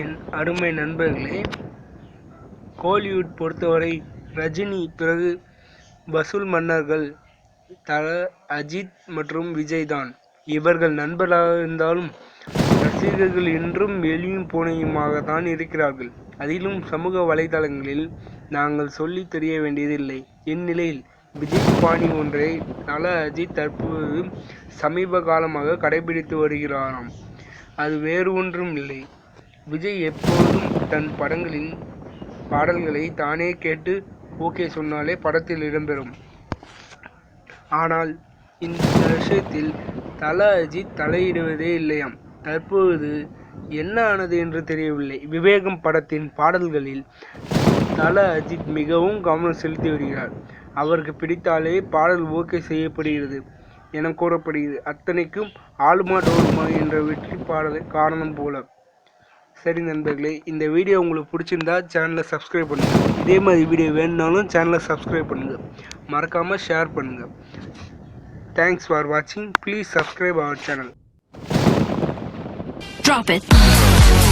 என் அருமை நண்பர்களே கோலிவுட் பொறுத்தவரை ரஜினி பிறகு வசூல் மன்னர்கள் தல அஜித் மற்றும் விஜய் தான். இவர்கள் நண்பர்களாக இருந்தாலும் ரசிகர்கள் இன்றும் எளியும் பூனையுமாக தான் இருக்கிறார்கள். அதிலும் சமூக வலைதளங்களில் நாங்கள் சொல்லி தெரிய வேண்டியதில்லை. இந்நிலையில் விஜய் பாணி ஒன்றை தல அஜித் தற்போது சமீப காலமாக கடைபிடித்து வருகிறாராம். அது வேறு ஒன்றும் இல்லை. விஜய் எப்போதும் தன் படங்களின் பாடல்களை தானே கேட்டு ஓகே சொன்னாலே படத்தில் இடம்பெறும். ஆனால் இந்த விஷயத்தில் தல அஜித் தலையிடுவதே இல்லையாம். தற்பொழுது என்ன ஆனது என்று தெரியவில்லை. விவேகம் படத்தின் பாடல்களில் தல அஜித் மிகவும் கவனம் செலுத்தி வருகிறார். அவருக்கு பிடித்தாலே பாடல் ஓகே செய்யப்படுகிறது என கூறப்படுகிறது. அத்தனைக்கும் ஆளுமா டோலுமா என்ற வெற்றி பாடல் காரணம் போல. சரி நண்பர்களே இந்த வீடியோ உங்களுக்கு பிடிச்சிருந்தா சேனலை சப்ஸ்கிரைப் பண்ணுங்கள் இதே மாதிரி வீடியோ வேணுனாலும் சேனலை சப்ஸ்கிரைப் பண்ணுங்கள் மறக்காமல் ஷேர் பண்ணுங்கள் தேங்க்ஸ் ஃபார் வாட்சிங் please subscribe our channel Drop it.